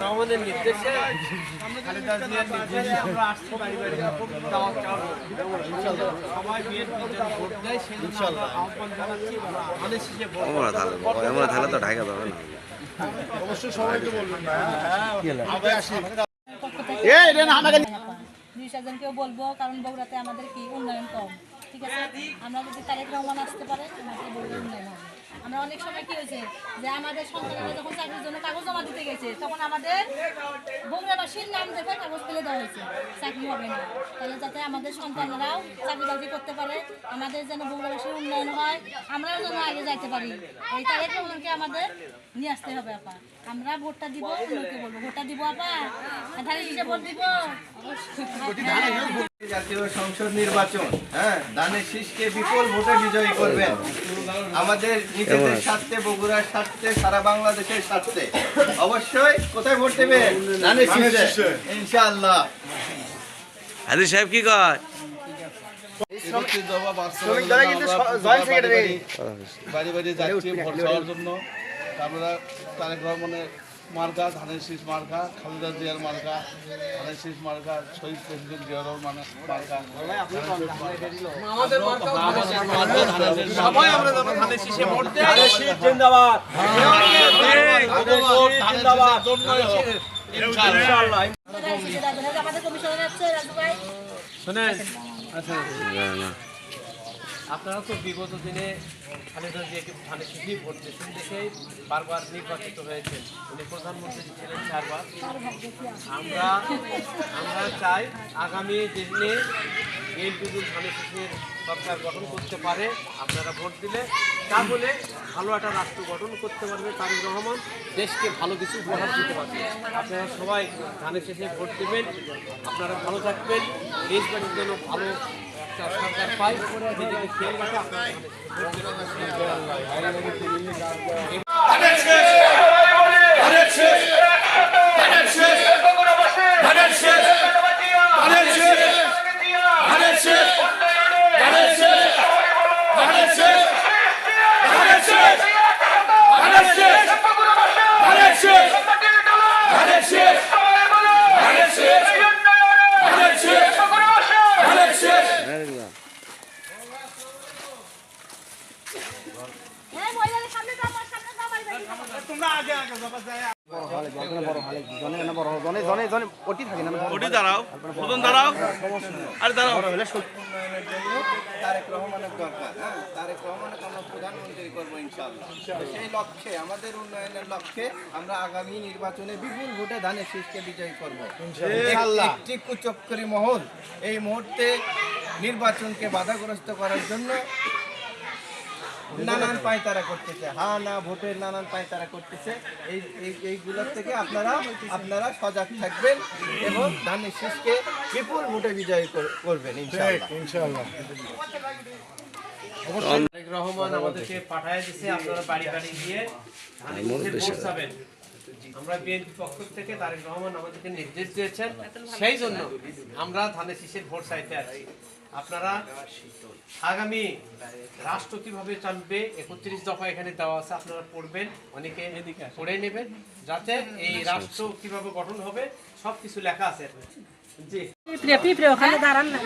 রহমানের নির্দেশে খালেদা নির্দেশে আমরা আসছি বাড়ি বাড়ি খুব দাওয়াত চাবো ইনশাআল্লাহ। সবাই বিয়ের ভোট দেয় সেই জন্য আহ্বান জানাচ্ছি ধানের শীষে আমরা তাহলে তো ঢাকা যাবে না। দুই চারজনকেও বলব কারণ বগুড়াতে আমাদের কি উন্নয়ন কম। ঠিক আছে? আমরা যদি তারেক রহমান আসতে পারে আমাদের বগুড়া উন্নয়ন হবে। আমরা অনেক সময় কি হয়েছে যে আমাদের সন্তানেরা যখন চাকরির জন্য কাগজ জমা দিতে গেছে, তখন আমাদের বগুড়াবাসীর নাম দেখে কাগজ ফেলে দেওয়া হয়েছে, চাকরি হবে না। তাহলে যাতে আমাদের সন্তানেরাও চাকরি বাকরি করতে পারে, আমাদের যেন বগুড়াবাসীর উন্নয়ন হয়, আমরাও যেন আগে যাইতে পারি। এই তারেক রহমানকে আমাদের নিয়ে আসতে হবে, আপা। আমরা ভোটটা দিব উন্নয়নকে বলব। ভোটটা দিব, আপা। ধারে শীষে ভোট দিব। জাতীয় সংসদ নির্বাচন হ্যাঁ? ধানের শীষকে বিপুল ভোটে বিজয়ী করবেন। আমাদের নিজেদের স্বার্থে বগুড়ার স্বার্থে সারা বাংলাদেশের স্বার্থে। অবশ্যই কোথায় ভোট দেবেন? ধানের শীষে। ইনশাআল্লাহ। হাজি সাহেব কি কয়? বাড়ি বাড়ি যাচ্ছি ভোট জন্য। আমরা তারেক রহমানের মার্কা ধানের শীষ মার্কা খালেদা জিয়ার মার্কা ধানের শীষ মার্কা শহীদ প্রেসিডেন্ট জিয়া রহমানের মার্কা শুনেন। না। আপনারা তো বিগত দিনে খালেদা জিয়াকে ধানের শীষেই ভোট দিয়েছেন দেখেই বারবার নির্বাচিত হয়েছেন। উনি প্রধানমন্ত্রী ছিলেন চারবার। আমরা আমরা চাই আগামী দিনে বিএনপি যদি ধানের শীষের সরকার গঠন করতে পারে, আপনারা ভোট দিলে। তা বলে ভালো একটা রাষ্ট্র গঠন করতে পারবে তারেক রহমান, দেশকে ভালো কিছু উপহার দিতে পারবে। আপনারা সবাই ধানের শেষে ভোট দেবেন, আপনারা ভালো থাকবেন দেশবাসীর জন্য ভালো সরকার পাই নিজেকে খেয়াল রাখে আপনারা ধানের শীষে ভোট দেবেন। হ্যাঁ মহিলাদের সামনে যাও আমার সামনে যাও বাড়ি বাড়ি ওটি দাঁড়াও প্রথম দাঁড়াও আরে দাঁড়াও উন্নয়নের জন্য তারেক রহমানের দরকার হ্যাঁ তারেক রহমানকে আমরা প্রধানমন্ত্রী করব ইনশাআল্লাহ সেই লক্ষ্যে আমাদের উন্নয়নের লক্ষ্যে আমরা আগামী নির্বাচনে বিপুল ভোটে ধানের শীষকে বিজয়ী করব একটি কুচক্করি মহল এই মুহূর্তে নির্বাচনকে বাধাগ্রস্ত করার জন্য নানান পায়তারা করতেছে। হা না ভোটের নানান পায়তারা করতেছে। এই এই- এইগুলোর থেকে আপনারা আপনারা সজাগ থাকবেন এবং ধানের শীষকে বিপুল ভোটে বিজয়ী করবেন ইনশাআল্লাহ। রহমান আমাদেরকে পাঠায় দিছে আপনারা বাড়ি বাড়ি গিয়ে আমরা বিএনপি পক্ষ থেকে তারেক রহমান আমাদেরকে নির্দেশ দিয়েছেন সেই জন্য আমরা ধানের শীষের ভোট চাইতে আছি আপনারা আগামী রাষ্ট্র কীভাবে চলবে একত্রিশ দফা এখানে দেওয়া আছে আপনারা পড়বেন অনেকে পড়ে নেবেন যাতে এই রাষ্ট্র কীভাবে গঠন হবে সব কিছু লেখা আছে। জি। পিঁপড়ে পিঁপড়ে ওখানে দাঁড়ান না।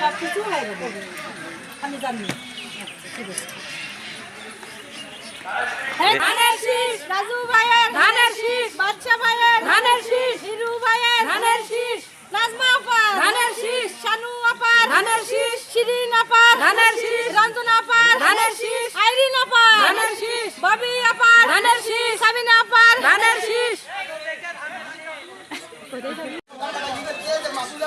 সব কিছু আমি জানি। ধানের শীষ। রাজু ভাইয়ের। ধানের শীষ। বাচ্চা ভাইয়ের। ধানের শীষ। হিরু ভাইয়ের। ধানের শীষ। নাজমা আপা ধানের শীষ শানু আপা ধানের শীষ শিরিন আপা ধানের শীষ রঞ্জনা আপা ধানের শীষ আইরিন আপা ধানের শীষ ববি আপা ধানের শীষ সাবিনা আপা ধানের শীষ এটা চান উন্নয়নের মার্কা আছে সেই মার্কা সবাই বলুন খালেদা